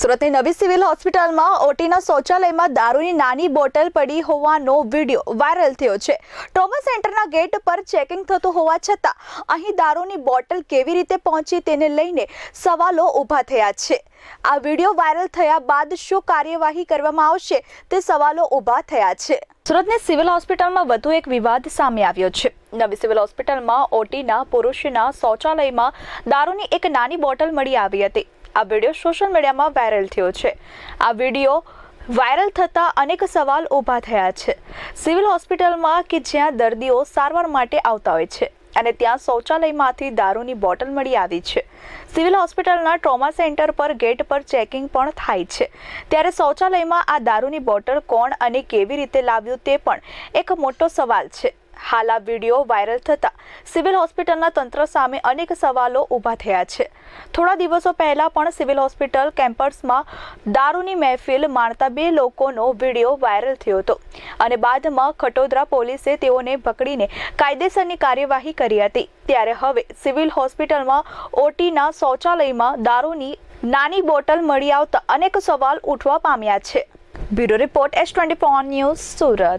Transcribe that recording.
સુરતની નવી સિવિલ હોસ્પિટલમાં ઓટીના શૌચાલયમાં દારૂની નાની બોટલ પડી હોવાનો વીડિયો વાયરલ થયો છે. ટ્રોમા સેન્ટરના ગેટ પર ચેકિંગ થતું હોવા છતાં અહીં દારૂની બોટલ કેવી રીતે પહોંચી તેને લઈને સવાલો ઊભા થયા છે. આ વીડિયો વાયરલ થયા બાદ શું કાર્યવાહી કરવામાં આવશે તે સવાલો ઊભા થયા છે. સુરતની સિવિલ હોસ્પિટલમાં વધુ એક વિવાદ સામે આવ્યો છે. નવી સિવિલ હોસ્પિટલમાં ઓટીના પુરુષના શૌચાલયમાં દારૂની એક નાની બોટલ મળી આવી હતી. આ વીડિયો સોશિયલ મીડિયામાં વાયરલ થયો છે. આ વીડિયો વાયરલ થતાં અનેક સવાલ ઊભા થયા છે. સિવિલ હોસ્પિટલમાં કે જ્યાં દર્દીઓ સારવાર માટે આવતા હોય છે અને ત્યાં શૌચાલયમાંથી દારૂની બોટલ મળી આવી છે. સિવિલ હોસ્પિટલના ટ્રોમા સેન્ટર પર ગેટ પર ચેકિંગ પણ થાય છે. ત્યારે શૌચાલયમાં આ દારૂની બોટલ કોણ અને કેવી રીતે લાવ્યું તે પણ એક મોટો સવાલ છે. હાલ આ વીડિયો વાયરલ થતાં સિવિલ હોસ્પિટલના તંત્ર સામે અનેક સવાલો ઊભા થયા છે. થોડા દિવસો પહેલા પણ સિવિલ હોસ્પિટલ કેમ્પસમાં દારૂની મહેફિલ માણતા બે લોકોનો વીડિયો વાયરલ થયો હતો અને બાદમાં ખટોદરા પોલીસે તેઓને પકડીને કાયદેસરની કાર્યવાહી કરી હતી. ત્યારે હવે સિવિલ હોસ્પિટલમાં ઓટીના શૌચાલયમાં દારૂની નાની બોટલ મળી આવતા અનેક સવાલ ઉઠવા પામ્યા છે. Bureau report S twenty news Surat.